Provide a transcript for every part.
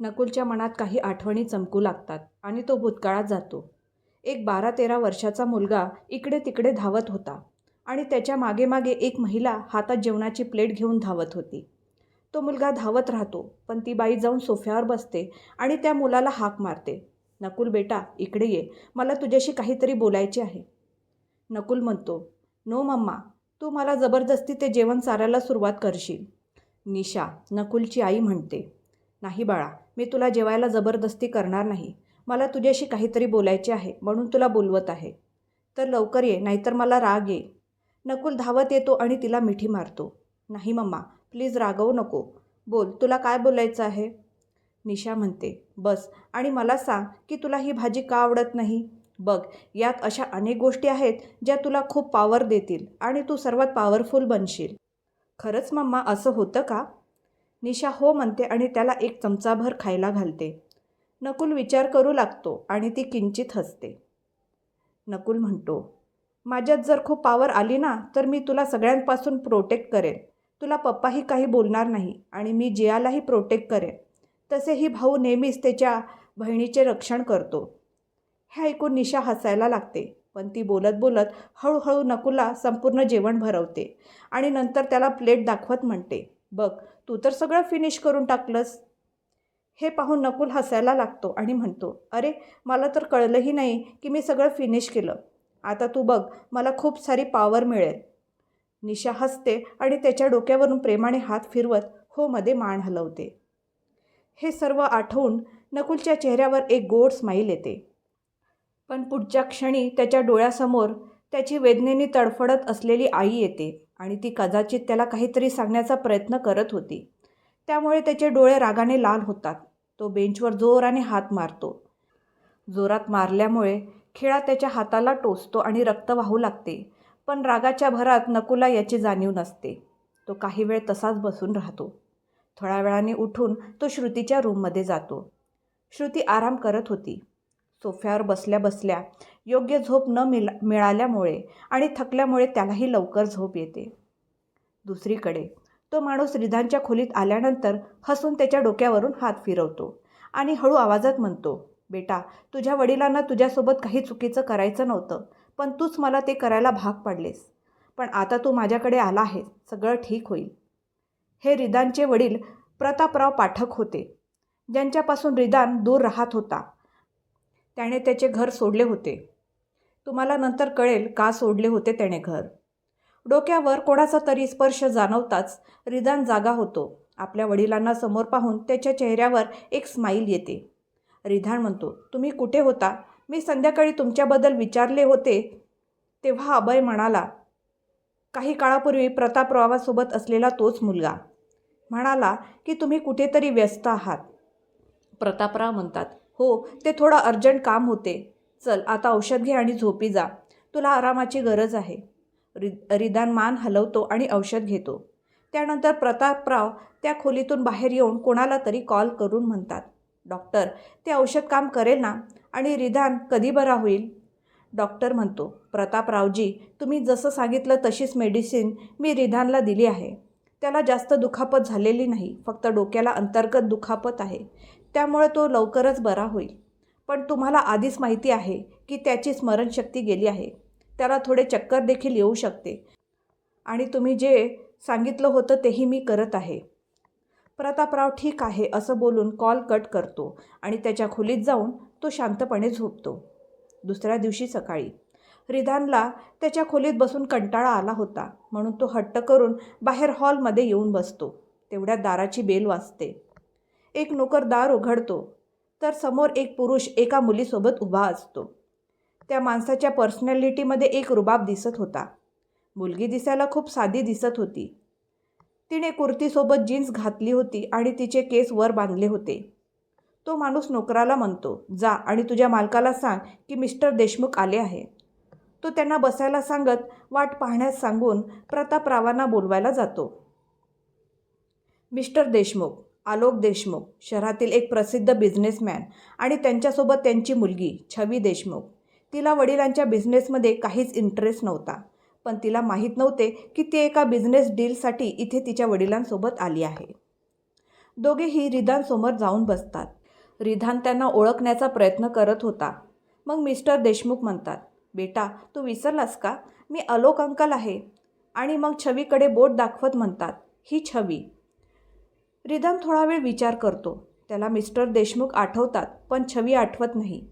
नकुलच्या मनात काही आठवणी चमकू लागतात आणि तो भूतकाळात जातो. एक बारा तेरा वर्षाचा मुलगा इकडे तिकडे धावत होता आणि त्याच्यामागे मागे एक महिला हातात जेवणाची प्लेट घेऊन धावत होती. तो मुलगा धावत राहतो पण ती बाई जाऊन सोफ्यावर बसते आणि त्या मुलाला हाक मारते. नकुल बेटा इकडे ये. मला तुझ्याशी काहीतरी बोलायचे आहे. नकुल म्हणतो नो मम्मा तू मला जबरदस्ती ते जेवण चारायला सुरुवात करशील. निशा नकुलची आई म्हणते नाही बाळा मी तुला जेवायला जबरदस्ती करणार नाही. मला तुझ्याशी काहीतरी बोलायचे आहे म्हणून तुला बोलवत आहे. तर लवकर ये नाहीतर मला राग ये नकुल धावत येतो आणि तिला मिठी मारतो. नाही मम्मा प्लीज रागवू नको. बोल तुला काय बोलायचं आहे? निशा म्हणते बस. आणि मला सांग की तुला ही भाजी का आवडत नाही? बघ यात अशा अनेक गोष्टी आहेत ज्या तुला खूप पॉवर देतील आणि तू सर्वात पॉवरफुल बनशील. खरंच मम्मा असं होतं का? निशा हो म्हणते आणि त्याला एक चमचाभर खायला घालते. नकुल विचार करू लागतो आणि ती किंचित हसते. नकुल म्हणतो माझ्यात जर खूप पावर आली ना तर मी तुला सगळ्यांपासून प्रोटेक्ट करेन. तुला पप्पाही काही बोलणार नाही आणि मी जियालाही प्रोटेक्ट करेन. तसेही भाऊ नेहमीच त्याच्या बहिणीचे रक्षण करतो. हे ऐकून निशा हसायला लागते पण ती बोलत बोलत हळूहळू नकुला संपूर्ण जेवण भरवते आणि नंतर त्याला प्लेट दाखवत म्हणते बघ तू तर सगळं फिनिश करून टाकलंस. हे पाहून नकुल हसायला लागतो आणि म्हणतो अरे मला तर कळलंही नाही की मी सगळं फिनिश केलं. आता तू बघ मला खूप सारी पॉवर मिळेल. निशा हसते आणि त्याच्या डोक्यावरून प्रेमाने हात फिरवत हो मध्ये मान हलवते. हे सर्व आठवून नकुलच्या चेहऱ्यावर एक गोड स्माईल येते. पण पुढच्या क्षणी त्याच्या डोळ्यासमोर त्याची वेदनेने तडफडत असलेली आई येते आणि ती कदाचित त्याला काहीतरी सांगण्याचा प्रयत्न करत होती. त्यामुळे त्याचे डोळे रागाने लाल होतात. तो बेंचवर जोराने हात मारतो. जोरात मारल्यामुळे खिळा त्याच्या हाताला टोचतो आणि रक्त वाहू लागते पण रागाच्या भरात नकुला याची जाणीव नसते. तो काही वेळ तसाच बसून राहतो. थोड्या वेळाने उठून तो श्रुतीच्या रूममध्ये जातो. श्रुती आराम करत होती. सोफ्यावर बसल्या बसल्या योग्य झोप न मिला मिळाल्यामुळे आणि थकल्यामुळे त्यालाही लवकर झोप येते. दुसरीकडे तो माणूस रिधानच्या खोलीत आल्यानंतर हसून त्याच्या डोक्यावरून हात फिरवतो आणि हळू आवाजात म्हणतो बेटा तुझ्या वडिलांना तुझ्यासोबत काही चुकीचं करायचं नव्हतं पण तूच मला ते करायला भाग पाडलेस. पण आता तू माझ्याकडे आला आहेस सगळं ठीक होईल. हे रिदानचे वडील प्रतापराव पाठक होते ज्यांच्यापासून रिदान दूर राहत होता. त्याने त्याचे घर सोडले होते. तुम्हाला नंतर कळेल का सोडले होते त्याने घर. डोक्यावर कोणाचा तरी स्पर्श जाणवताच रिदान जागा होतो. आपल्या वडिलांना समोर पाहून त्याच्या चेहऱ्यावर एक स्माईल येते. रिधान म्हणतो तुम्ही कुठे होता? मी संध्याकाळी तुमच्याबद्दल विचारले होते. तेव्हा अभय म्हणाला काही काळापूर्वी प्रतापरावासोबत असलेला तोच मुलगा. म्हणाला की तुम्ही कुठेतरी व्यस्त आहात. प्रतापराव म्हणतात हो ते थोडं अर्जंट काम होते. चल आता औषध घे आणि झोपी जा. तुला आरामाची गरज आहे. रि रिदान मान हलवतो आणि औषध घेतो. त्यानंतर प्रतापराव त्या खोलीतून बाहेर येऊन कोणाला तरी कॉल करून म्हणतात. डॉक्टर ते औषध काम करेल ना? आणि रिधान कधी बरा होईल? डॉक्टर म्हणतो प्रतापरावजी तुम्ही जसं सांगितलं तशीच मेडिसिन मी रिधानला दिली आहे. त्याला जास्त दुखापत झालेली नाही फक्त डोक्याला अंतर्गत दुखापत आहे. त्यामुळे तो लवकरच बरा होईल. पण तुम्हाला आधीच माहिती आहे की त्याची स्मरणशक्ती गेली आहे. त्याला थोडे चक्कर देखील येऊ शकते. आणि तुम्ही जे सांगितलं होतं तेही मी करत आहे. प्रतापराव ठीक आहे असं बोलून कॉल कट करतो आणि त्याच्या खोलीत जाऊन तो शांतपणे झोपतो. दुसऱ्या दिवशी सकाळी. रिधानला त्याच्या खोलीत बसून कंटाळा आला होता. म्हणून तो हट्ट करून बाहेर हॉलमध्ये येऊन बसतो. तेवढ्या दाराची बेल वाजते. एक नोकर दार उघडतो तर समोर एक पुरुष एका मुलीसोबत उभा असतो. त्या माणसाच्या पर्सनॅलिटीमध्ये एक रुबाब दिसत होता. मुलगी दिसायला खूप साधी दिसत होती. तिने कुर्तीसोबत जीन्स घातली होती आणि तिचे केस वर बांधले होते. तो माणूस नोकराला म्हणतो जा आणि तुझ्या मालकाला सांग की मिस्टर देशमुख आले आहे. तो त्यांना बसायला सांगत वाट पाहण्यास सांगून प्रतापरावांना बोलवायला जातो. मिस्टर देशमुख आलोक देशमुख शहरातील एक प्रसिद्ध बिझनेसमॅन आणि त्यांच्यासोबत त्यांची मुलगी छवी देशमुख. तिला वडिलांच्या बिझनेसमध्ये काहीच इंटरेस्ट नव्हता. पण तिला माहीत नव्हते की ती एका बिझनेस डीलसाठी इथे तिच्या वडिलांसोबत आली आहे. दोघेही रिधानसमोर जाऊन बसतात. रिधान त्यांना ओळखण्याचा प्रयत्न करत होता. मग मिस्टर देशमुख म्हणतात बेटा तू विसरलास का? मी अलोक अंकल आहे. आणि मग छवीकडे बोट दाखवत म्हणतात ही छवी. रिदम थोडा वेळ विचार करतो. त्याला मिस्टर देशमुख आठवतात पण छवी आठवत नाही.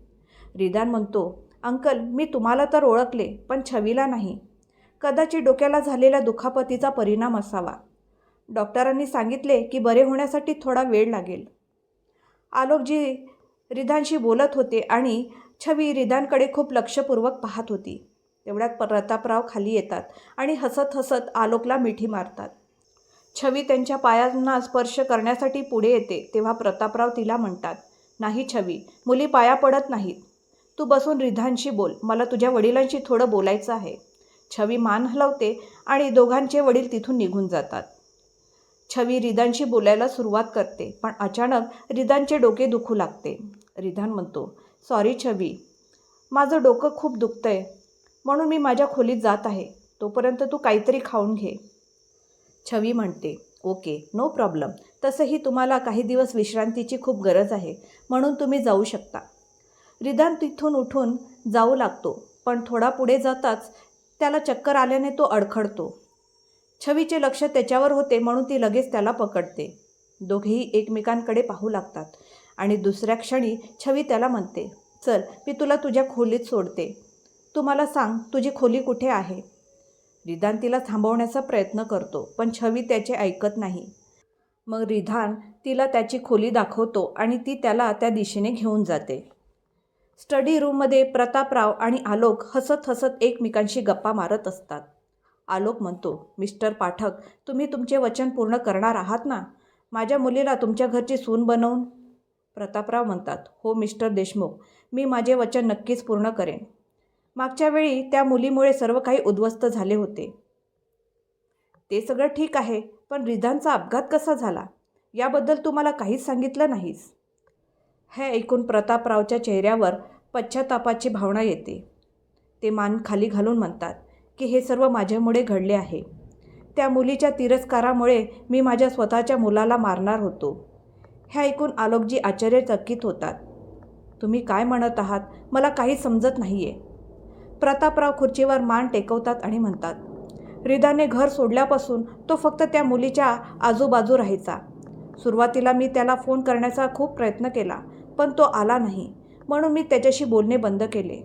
रिदान म्हणतो अंकल मी तुम्हाला तर ओळखले पण छवीला नाही. कदाचित डोक्याला झालेल्या दुखापतीचा परिणाम असावा. डॉक्टरांनी सांगितले की बरे होण्यासाठी थोडा वेळ लागेल. आलोकजी रिधानशी बोलत होते आणि छवी रिधानकडे खूप लक्षपूर्वक पाहत होती. तेवढ्यात प्रतापराव खाली येतात आणि हसत हसत आलोकला मिठी मारतात. छवी त्यांच्या पायांना स्पर्श करण्यासाठी पुढे येते तेव्हा प्रतापराव तिला म्हणतात नाही छवी मुली पाया पडत नाहीत. तू बसून रिधानशी बोल मला तुझ्या वडिलांशी थोडं बोलायचं आहे. छवी मान हलवते आणि दोघांचे वडील तिथून निघून जातात. छवी रिदानशी बोलायला सुरुवात करते पण अचानक रिदानचे डोके दुखू लागते. रिधान म्हणतो सॉरी छवी माझं डोकं खूप दुखतंय म्हणून मी माझ्या खोलीत जात आहे. तोपर्यंत तू काहीतरी खाऊन घे. छवी म्हणते. Okay no problem. तसंही तुम्हाला काही दिवस विश्रांतीची खूप गरज आहे म्हणून तुम्ही जाऊ शकता. रिदान तिथून उठून जाऊ लागतो पण थोडा पुढे जाताच त्याला चक्कर आल्याने तो अडखडतो. छवीचे लक्ष त्याच्यावर होते म्हणून ती लगेच त्याला पकडते. दोघेही एकमेकांकडे पाहू लागतात. आणि दुसऱ्या क्षणी छवी त्याला म्हणते चल मी तुला तुझ्या खोलीत सोडते. तू मला सांग तुझी खोली कुठे आहे? रिधान तिला थांबवण्याचा प्रयत्न करतो पण छवी त्याचे ऐकत नाही. मग रिधान तिला त्याची खोली दाखवतो आणि ती त्याला त्या दिशेने घेऊन जाते. स्टडी रूममध्ये प्रतापराव आणि आलोक हसत हसत एकमेकांशी गप्पा मारत असतात. आलोक म्हणतो मिस्टर पाठक तुम्ही तुमचे वचन पूर्ण करणार आहात ना? माझ्या मुलीला तुमच्या घरची सून बनवून. प्रतापराव म्हणतात हो मिस्टर देशमुख मी माझे वचन नक्कीच पूर्ण करेन. मागच्या वेळी त्या मुलीमुळे सर्व काही उद्ध्वस्त झाले होते. ते सगळं ठीक आहे पण रिधानचा अपघात कसा झाला? याबद्दल तू मला काहीच सांगितलं नाहीस. हे ऐकून प्रतापरावच्या चेहऱ्यावर पश्चातापाची भावना येते. ते मान खाली घालून म्हणतात की हे सर्व माझ्यामुळे घडले आहे. त्या मुलीच्या तिरस्कारामुळे मी माझ्या स्वतःच्या मुलाला मारणार होतो. हे ऐकून आलोकजी आश्चर्यचकित होतात. तुम्ही काय म्हणत आहात? मला काही समजत नाही आहे प्रतापराव खुर्चीवर मान टेकवतात आणि म्हणतात रिदाने घर सोडल्यापासून तो फक्त त्या मुलीच्या आजूबाजू राहायचा. सुरुवातीला मी त्याला फोन करण्याचा खूप प्रयत्न केला पण तो आला नाही. म्हणून मी त्याच्याशी बोलणे बंद केले.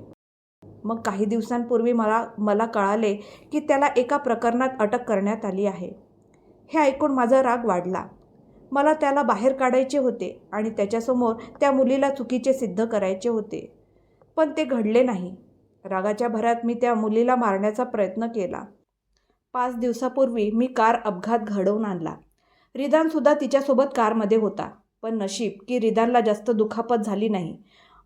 मग काही दिवसांपूर्वी मला मला कळाले की त्याला एका प्रकरणात अटक करण्यात आली आहे. हे ऐकून माझा राग वाढला. मला त्याला बाहेर काढायचे होते आणि त्याच्यासमोर त्या मुलीला चुकीचे सिद्ध करायचे होते. पण ते घडले नाही. रागाच्या भरात मी त्या मुलीला मारण्याचा प्रयत्न केला. पाच दिवसापूर्वी मी कार अपघात घडवून आणला. रिदानसुद्धा तिच्यासोबत कारमध्ये होता पण नशीब की रिदानला जास्त दुखापत झाली नाही.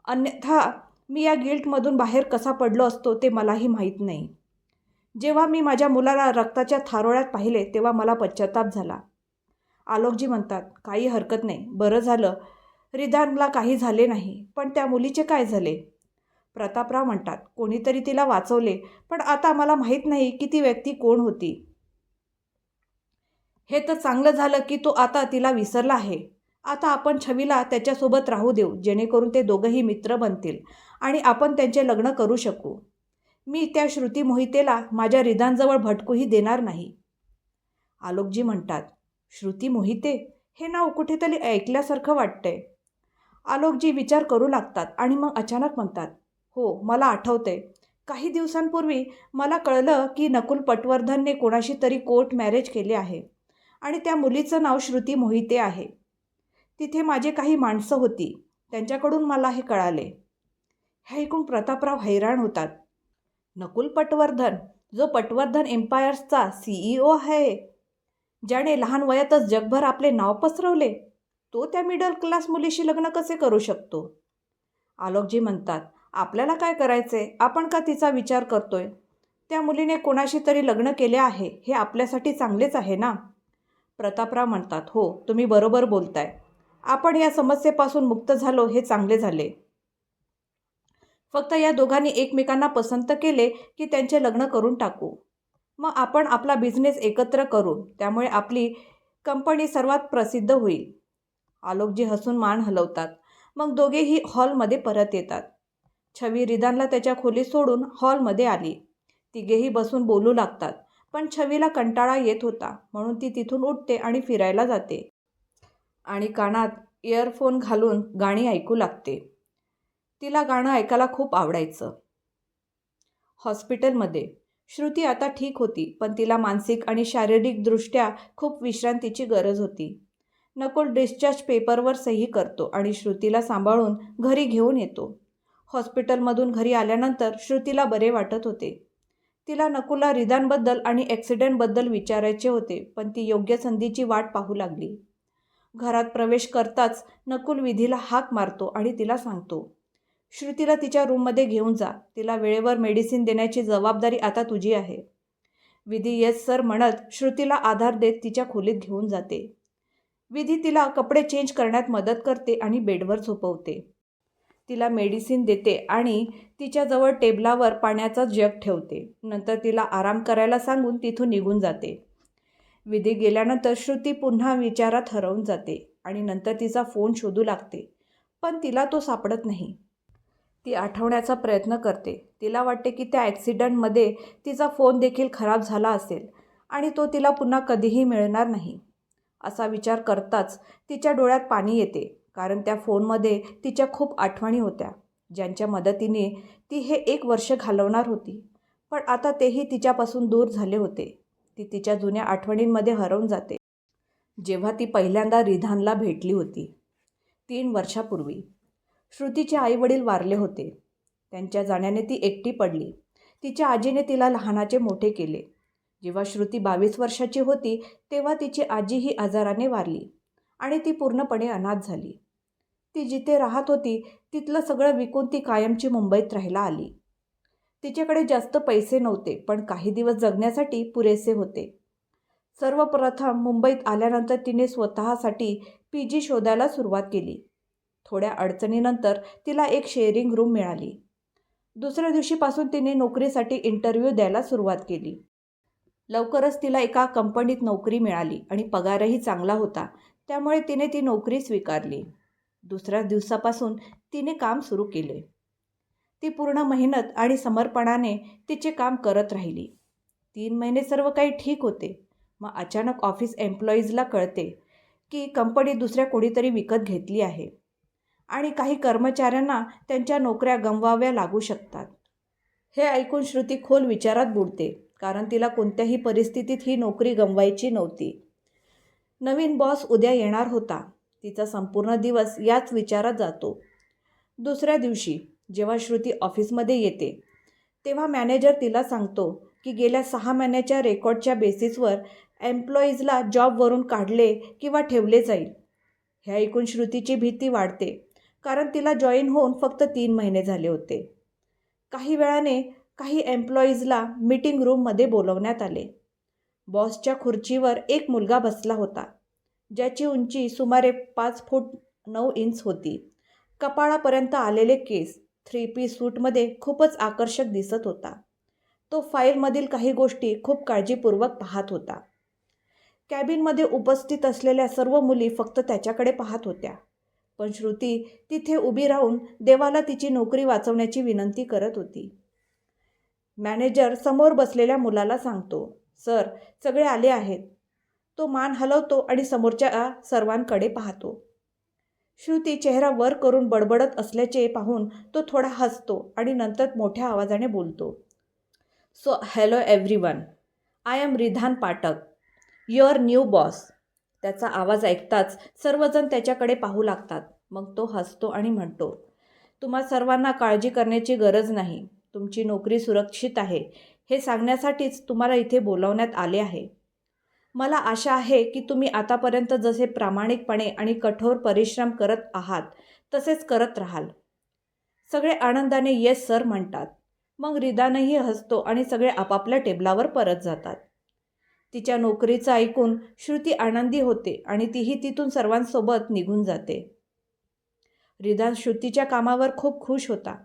अन्यथा मी या गिल्टमधून बाहेर कसा पडलो असतो ते मलाही माहीत नाही. जेव्हा मी माझ्या मुलाला रक्ताच्या थारोळ्यात पाहिले तेव्हा मला पश्चाताप झाला. आलोकजी म्हणतात काही हरकत नाही. बरं झालं. रिदानला काही झाले नाही पण त्या मुलीचे काय झाले? प्रतापराव म्हणतात कोणीतरी तिला वाचवले पण आता मला माहीत नाही की ती व्यक्ती कोण होती. हे तर चांगलं झालं की तो आता तिला विसरला आहे. आता आपण छवीला त्याच्यासोबत राहू देऊ जेणेकरून ते दोघंही मित्र बनतील आणि आपण त्यांचे लग्न करू शकू. मी त्या श्रुती मोहितेला माझ्या रिदांजवळ भटकूही देणार नाही. आलोकजी म्हणतात श्रुती मोहिते हे नाव कुठेतरी ऐकल्यासारखं वाटतंय. आलोकजी विचार करू लागतात आणि मग अचानक म्हणतात हो मला आठवते. काही दिवसांपूर्वी मला कळलं की नकुल पटवर्धनने कोणाशी तरी कोर्ट मॅरेज केले आहे आणि त्या मुलीचं नाव श्रुती मोहिते आहे. तिथे माझे काही माणसं होती. त्यांच्याकडून मला हे कळाले. हे ऐकून प्रतापराव हैराण होतात. नकुल पटवर्धन? जो पटवर्धन एम्पायर्सचा सीईओ आहे. ज्याने लहान वयातच जगभर आपले नाव पसरवले. तो त्या मिडल क्लास मुलीशी लग्न कसे करू शकतो? आलोकजी म्हणतात आपल्याला काय करायचे आपण का तिचा विचार करतोय? त्या मुलीने कोणाशी तरी लग्न केले आहे हे आपल्यासाठी चांगलेच आहे ना? प्रतापराव म्हणतात हो तुम्ही बरोबर बोलताय. आपण या समस्येपासून मुक्त झालो हे चांगले झाले. फक्त या दोघांनी एकमेकांना पसंत केले की त्यांचे लग्न करून टाकू. मग आपण आपला बिझनेस एकत्र करू त्यामुळे आपली कंपनी सर्वात प्रसिद्ध होईल. आलोकजी हसून मान हलवतात. मग दोघेही हॉलमध्ये परत येतात. छवी रिदानला त्याच्या खोलीत सोडून हॉलमध्ये आली. तिघेही बसून बोलू लागतात पण छवीला कंटाळा येत होता म्हणून ती तिथून उठते आणि फिरायला जाते. आणि कानात इयरफोन घालून गाणी ऐकू लागते. तिला गाणं ऐकायला खूप आवडायचं. हॉस्पिटलमध्ये. श्रुती आता ठीक होती पण तिला मानसिक आणि शारीरिकदृष्ट्या खूप विश्रांतीची गरज होती. नकुल डिस्चार्ज पेपरवर सही करतो आणि श्रुतीला सांभाळून घरी घेऊन येतो. हॉस्पिटलमधून घरी आल्यानंतर श्रुतीला बरे वाटत होते. तिला नकुला रिदानबद्दल आणि ॲक्सिडेंटबद्दल विचारायचे होते पण ती योग्य संधीची वाट पाहू लागली. घरात प्रवेश करताच नकुल विधीला हाक मारतो आणि तिला सांगतो श्रुतीला तिच्या रूममध्ये घेऊन जा तिला वेळेवर मेडिसिन देण्याची जबाबदारी आता तुझी आहे विधी येस सर म्हणत श्रुतीला आधार देत तिच्या खोलीत घेऊन जाते. विधी तिला कपडे चेंज करण्यात मदत करते आणि बेडवर झोपवते. तिला मेडिसिन देते आणि तिच्याजवळ टेबलावर पाण्याचा जग ठेवते. नंतर तिला आराम करायला सांगून तिथून निघून जाते. विधी गेल्यानंतर श्रुती पुन्हा विचारात हरवून जाते आणि नंतर तिचा फोन शोधू लागते. पण तिला तो सापडत नाही. ती आठवण्याचा प्रयत्न करते. तिला वाटते की त्या ॲक्सिडंटमध्ये तिचा फोन देखील खराब झाला असेल आणि तो तिला पुन्हा कधीही मिळणार नाही. असा विचार करताच तिच्या डोळ्यात पाणी येते. कारण त्या फोनमध्ये तिच्या खूप आठवणी होत्या. ज्यांच्या मदतीने ती हे एक वर्ष घालवणार होती. पण आता तेही तिच्यापासून दूर झाले होते. ती तिच्या जुन्या आठवणींमध्ये हरवून जाते. जेव्हा ती पहिल्यांदा रिधानला भेटली होती. तीन वर्षापूर्वी. श्रुतीचे आईवडील वारले होते. त्यांच्या जाण्याने ती एकटी पडली. तिच्या आजीने तिला लहानाचे मोठे केले. जेव्हा श्रुती बावीस वर्षाची होती तेव्हा तिची आजी ही आजाराने वारली आणि ती पूर्णपणे अनाथ झाली. ती जिथे राहत होती तिथलं सगळं विकून ती कायमची मुंबईत राहायला आली. तिच्याकडे जास्त पैसे नव्हते पण काही दिवस जगण्यासाठी पुरेसे होते. सर्वप्रथम मुंबईत आल्यानंतर तिने स्वतःसाठी पी जी शोधायला सुरुवात केली. थोड्या अडचणीनंतर तिला एक शेअरिंग रूम मिळाली. दुसऱ्या दिवशीपासून तिने नोकरीसाठी इंटरव्ह्यू द्यायला सुरुवात केली. लवकरच तिला एका कंपनीत नोकरी मिळाली आणि पगारही चांगला होता. त्यामुळे तिने ती नोकरी स्वीकारली. दुसऱ्या दिवसापासून तिने काम सुरू केले. ती पूर्ण मेहनत आणि समर्पणाने तिचे काम करत राहिली. तीन महिने सर्व काही ठीक होते. मग अचानक ऑफिस एम्प्लॉईजला कळते की कंपनी दुसऱ्या कोणीतरी विकत घेतली आहे आणि काही कर्मचाऱ्यांना त्यांच्या नोकऱ्या गमवाव्या लागू शकतात. हे ऐकून श्रुती खोल विचारात बुडते कारण तिला कोणत्याही परिस्थितीत ही नोकरी गमवायची नव्हती. नवीन बॉस उद्या येणार होता. तिचा संपूर्ण दिवस याच विचारात जातो. दुसऱ्या दिवशी जेव्हा श्रुती ऑफिसमध्ये येते तेव्हा मॅनेजर तिला सांगतो की गेल्या सहा महिन्याच्या रेकॉर्डच्या बेसिसवर एम्प्लॉईजला जॉबवरून काढले किंवा ठेवले जाईल. हे ऐकून श्रुतीची भीती वाढते कारण तिला जॉईन होऊन फक्त तीन महिने झाले होते. काही वेळाने काही एम्प्लॉईजला मीटिंग रूममध्ये बोलवण्यात आले. बॉसच्या खुर्चीवर एक मुलगा बसला होता. ज्याची उंची सुमारे पाच फूट नऊ इंच होती. कपाळापर्यंत आलेले केस थ्री पी सूटमध्ये खूपच आकर्षक दिसत होता. तो फाईलमधील काही गोष्टी खूप काळजीपूर्वक पाहत होता. कॅबिनमध्ये उपस्थित असलेल्या सर्व मुली फक्त त्याच्याकडे पाहत होत्या. पण श्रुती तिथे उभी राहून देवाला तिची नोकरी वाचवण्याची विनंती करत होती. मॅनेजर समोर बसलेल्या मुलाला सांगतो सर सगळे आले आहेत. तो मान हलवतो आणि समोरच्या सर्वांकडे पाहतो. श्रुती चेहरा वर करून बडबडत असल्याचे पाहून तो थोडा हसतो आणि नंतर मोठ्या आवाजाने बोलतो. So hello everyone I am Ridhan Pathak. Your new boss त्याचा आवाज ऐकताच सर्वजण त्याच्याकडे पाहू लागतात. मग तो हसतो आणि म्हणतो तुम्हा सर्वांना काळजी करण्याची गरज नाही. तुमची नोकरी सुरक्षित आहे. हे सांगण्यासाठीच तुम्हाला इथे बोलावण्यात आले आहे. मला आशा आहे की तुम्ही आतापर्यंत जसे प्रामाणिकपणे आणि कठोर परिश्रम करत आहात तसेच करत राहाल. सगळे आनंदाने येस सर म्हणतात. मग रिदानही हसतो आणि सगळे आपापल्या टेबलावर परत जातात. तिच्या नोकरीचं ऐकून श्रुती आनंदी होते आणि तीही तिथून सर्वांसोबत निघून जाते. रिदान श्रुतीच्या कामावर खूप खुश होता.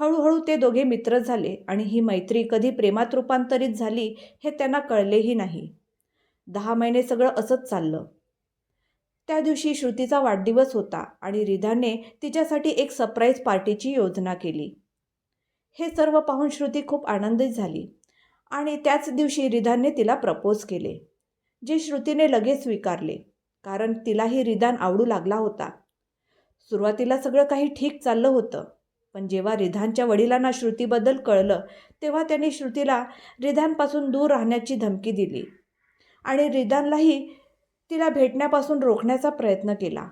हळूहळू ते दोघे मित्र झाले आणि ही मैत्री कधी प्रेमात रूपांतरित झाली हे त्यांना कळलेही नाही. दहा महिने सगळं असंच चाललं. त्या दिवशी श्रुतीचा वाढदिवस होता आणि रिधाने तिच्यासाठी एक सरप्राईज पार्टीची योजना केली. हे सर्व पाहून श्रुती खूप आनंदित झाली आणि त्याच दिवशी रिधानने तिला प्रपोज केले जे श्रुतीने लगेच स्वीकारले कारण तिलाही रिधान आवडू लागला होता. सुरुवातीला सगळं काही ठीक चाललं होतं पण जेव्हा रिधानच्या वडिलांना श्रुतीबद्दल कळलं तेव्हा त्यांनी श्रुतीला रिधानपासून दूर राहण्याची धमकी दिली. आणि रिदानलाही तिला भेटण्यापासून रोखण्याचा प्रयत्न केला.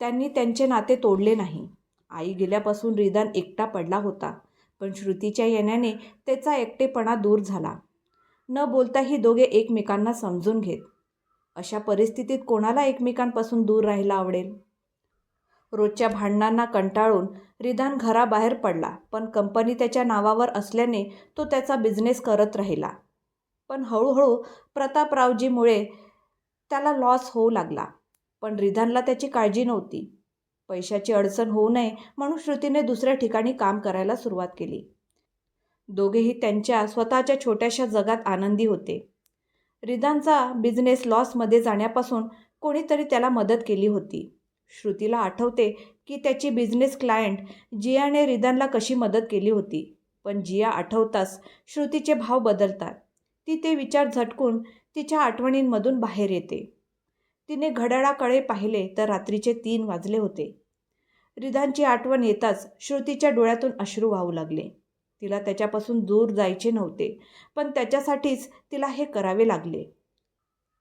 त्यांनी त्यांचे नाते तोडले नाही. आई गेल्यापासून रिदान एकटा पडला होता पण श्रुतीच्या येण्याने त्याचा एकटेपणा दूर झाला. न बोलताही दोघे एकमेकांना समजून घेत. अशा परिस्थितीत कोणाला एकमेकांपासून दूर राहायला आवडेल? रोजच्या भांडणांना कंटाळून रिधान घराबाहेर पडला पण कंपनी त्याच्या नावावर असल्याने तो त्याचा बिझनेस करत राहिला. पण हळूहळू प्रतापरावजीमुळे त्याला लॉस होऊ लागला. पण रिधानला त्याची काळजी नव्हती. पैशाची अडचण होऊ नये म्हणून श्रुतीने दुसऱ्या ठिकाणी काम करायला सुरुवात केली. दोघेही त्यांच्या स्वतःच्या छोट्याशा जगात आनंदी होते. रिधानचा बिझनेस लॉसमध्ये जाण्यापासून कोणीतरी त्याला मदत केली होती. श्रुतीला आठवते की त्याची बिझनेस क्लायंट जियाने रिदानला कशी मदत केली होती. पण जिया आठवताच श्रुतीचे भाव बदलतात. ती ते विचार झटकून तिच्या आठवणींमधून बाहेर येते. तिने घड्याळाकडे पाहिले तर रात्रीचे तीन वाजले होते. रिधानची आठवण येताच श्रुतीच्या डोळ्यातून अश्रू वाहू लागले. तिला त्याच्यापासून दूर जायचे नव्हते पण त्याच्यासाठीच तिला हे करावे लागले.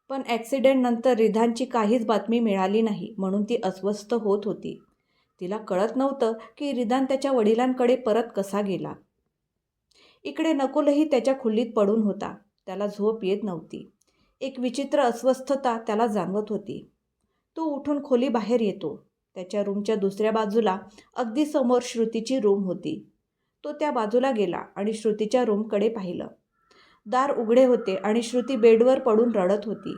पण ॲक्सिडेंटनंतर रिधानची काहीच बातमी मिळाली नाही म्हणून ती अस्वस्थ होत होती. तिला कळत नव्हतं की रिधान त्याच्या वडिलांकडे परत कसा गेला. इकडे नकुलही त्याच्या खुल्लीत पडून होता. त्याला झोप येत नव्हती. एक विचित्र अस्वस्थता त्याला जाणवत होती. तो उठून खोली बाहेर येतो. त्याच्या रूमच्या दुसऱ्या बाजूला अगदी समोर श्रुतीची रूम होती. तो त्या बाजूला गेला आणि श्रुतीच्या रूमकडे पाहिलं. दार उघडे होते आणि श्रुती बेडवर पडून रडत होती.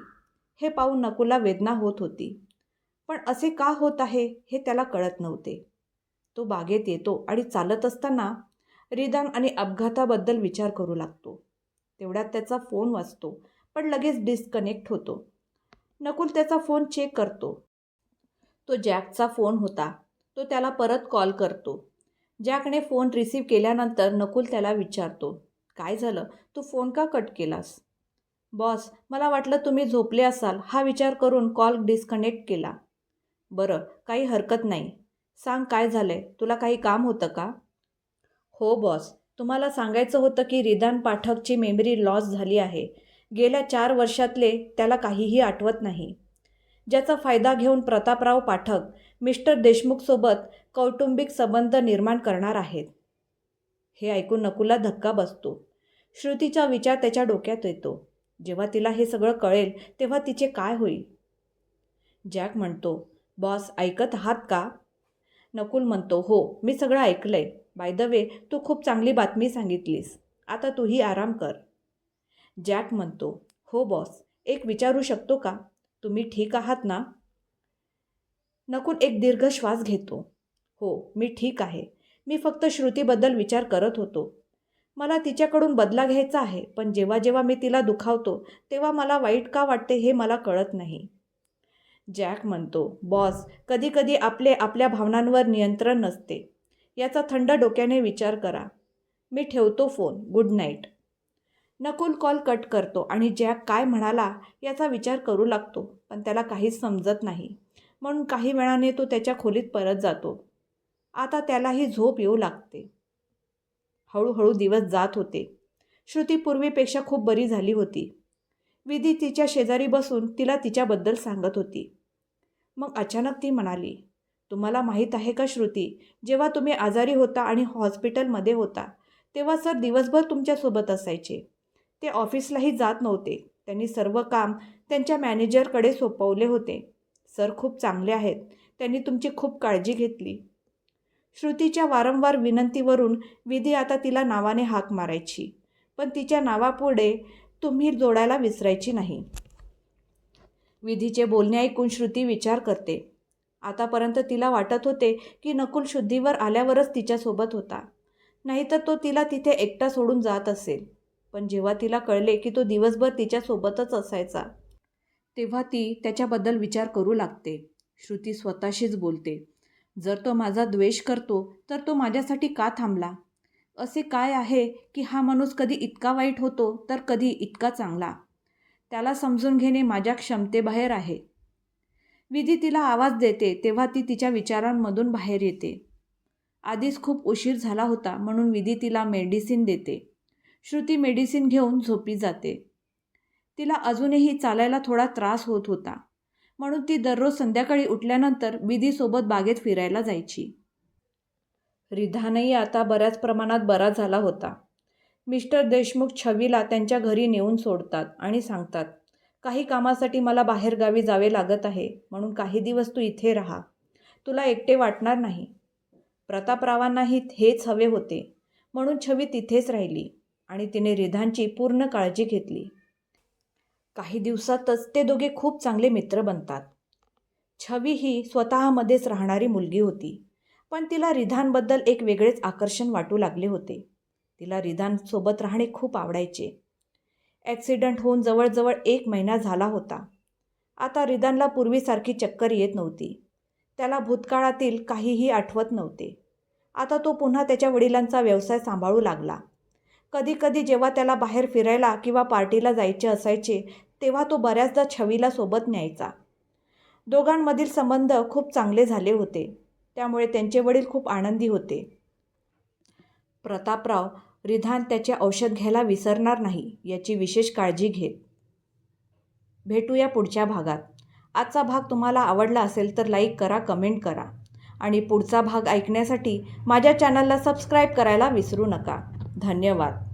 हे पाहून नकुला वेदना होत होती. पण असे का होत आहे हे त्याला कळत नव्हते. तो बागेत येतो आणि चालत असताना रिदान आणि अपघाताबद्दल विचार करू लागतो. तेवढ्यात त्याचा फोन वाजतो पण लगेच डिस्कनेक्ट होतो. नकुल त्याचा फोन चेक करतो. तो जॅकचा फोन होता. तो त्याला परत कॉल करतो. जॅकने फोन रिसीव केल्यानंतर नकुल त्याला विचारतो काय झालं? तू फोन का कट केलास? बॉस मला वाटलं तुम्ही झोपले असाल. हा विचार करून कॉल डिस्कनेक्ट केला. बरं काही हरकत नाही. सांग काय झालं आहे तुला काही काम होतं का? हो बॉस. तुम्हाला सांगायचं होतं की रिदान पाठकची मेमरी लॉस झाली आहे. गेल्या चार वर्षातले त्याला काहीही आठवत नाही. ज्याचा फायदा घेऊन प्रतापराव पाठक मिस्टर देशमुखसोबत कौटुंबिक संबंध निर्माण करणार आहेत. हे ऐकून नकुला धक्का बसतो. श्रुतीचा विचार त्याच्या डोक्यात येतो. जेव्हा तिला हे सगळं कळेल तेव्हा तिचे काय होईल? जॅक म्हणतो बॉस ऐकत आहात का? नकुल म्हणतो हो मी सगळं ऐकलं आहे बाय द वे तू खूप चांगली बातमी सांगितलीस. आता तूही आराम कर. जॅक म्हणतो हो बॉस. एक विचारू शकतो का? तुम्ही ठीक आहात ना? नकून एक दीर्घ श्वास घेतो. हो मी ठीक आहे. मी फक्त श्रुतीबद्दल विचार करत होतो. मला तिच्याकडून बदला घ्यायचा आहे पण जेव्हा जेव्हा मी तिला दुखावतो तेव्हा मला वाईट का वाटते हे मला कळत नाही. जॅक म्हणतो बॉस कधीकधी आपले आपल्या भावनांवर नियंत्रण नसते. याचा थंड डोक्याने विचार करा. मी ठेवतो phone. Good night. Nakul call cut करतो आणि जॅक काय म्हणाला याचा विचार करू लागतो पण त्याला काहीच समजत नाही. म्हणून काही वेळाने तो त्याच्या खोलीत परत जातो. आता त्यालाही झोप येऊ लागते. हळूहळू दिवस जात होते. श्रुती पूर्वीपेक्षा खूप बरी झाली होती. विधी तिच्या शेजारी बसून तिला तिच्याबद्दल सांगत होती. मग अचानक ती म्हणाली तुम्हाला माहीत आहे का श्रुती? जेव्हा तुम्ही आजारी होता आणि हॉस्पिटलमध्ये होता तेव्हा सर दिवसभर तुमच्यासोबत असायचे. ते ऑफिसलाही जात नव्हते. त्यांनी सर्व काम त्यांच्या मॅनेजरकडे सोपवले होते. सर खूप चांगले आहेत. त्यांनी तुमची खूप काळजी घेतली. श्रुतीच्या वारंवार विनंतीवरून विधी आता तिला नावाने हाक मारायची. पण तिच्या नावापुढे तुम्ही जोडायला विसरायची नाही. विधीचे बोलणे ऐकून श्रुती विचार करते. आतापर्यंत तिला वाटत होते की नकुल शुद्धीवर आल्यावरच तिच्यासोबत होता. नाहीतर तो तिला तिथे एकटा सोडून जात असेल. पण जेव्हा तिला कळले की तो दिवसभर तिच्यासोबतच असायचा तेव्हा ती त्याच्याबद्दल विचार करू लागते. श्रुती स्वतःशीच बोलते जर तो माझा द्वेष करतो तर तो माझ्यासाठी का थांबला? असे काय आहे की हा माणूस कधी इतका वाईट होतो तर कधी इतका चांगला? त्याला समजून घेणे माझ्या क्षमतेबाहेर आहे. विधी तिला आवाज देते तेव्हा ती तिच्या विचारांमधून बाहेर येते. आधीच खूप उशीर झाला होता म्हणून विधी तिला मेडिसिन देते. श्रुती मेडिसिन घेऊन झोपी जाते. तिला अजूनही चालायला थोडा त्रास होत होता. म्हणून ती दररोज संध्याकाळी उठल्यानंतर विधीसोबत बागेत फिरायला जायची. रिधानही आता बऱ्याच प्रमाणात बरा झाला होता. मिस्टर देशमुख छवीला त्यांच्या घरी नेऊन सोडतात आणि सांगतात काही कामासाठी मला बाहेरगावी जावे लागत आहे म्हणून काही दिवस तू इथे राहा. तुला एकटे वाटणार नाही. प्रतापरावांनाही हेच हवे होते म्हणून छवी तिथेच राहिली आणि तिने रिधानची पूर्ण काळजी घेतली. काही दिवसातच ते दोघे खूप चांगले मित्र बनतात. छवी ही स्वतःमध्येच राहणारी मुलगी होती पण तिला रिधानबद्दल एक वेगळेच आकर्षण वाटू लागले होते. तिला रिधानसोबत राहणे खूप आवडायचे. ॲक्सिडंट होऊन जवळजवळ एक महिना झाला होता. आता रिदानला पूर्वीसारखी चक्कर येत नव्हती. त्याला भूतकाळातील काहीही आठवत नव्हते. आता तो पुन्हा त्याच्या वडिलांचा व्यवसाय सांभाळू लागला. कधीकधी जेव्हा त्याला बाहेर फिरायला किंवा पार्टीला जायचे असायचे तेव्हा तो बऱ्याचदा छवीला सोबत न्यायचा. दोघांमधील संबंध खूप चांगले झाले होते. त्यामुळे त्यांचे वडील खूप आनंदी होते. प्रतापराव रिधान त्याचे औषध घ्यायला विसरणार नाही याची विशेष काळजी घेत. भेटूया पुढच्या भागात. आजचा भाग तुम्हाला आवडला असेल तर लाईक करा कमेंट करा. आणि पुढचा भाग ऐकण्यासाठी माझ्या चॅनलला सबस्क्राईब करायला विसरू नका. धन्यवाद.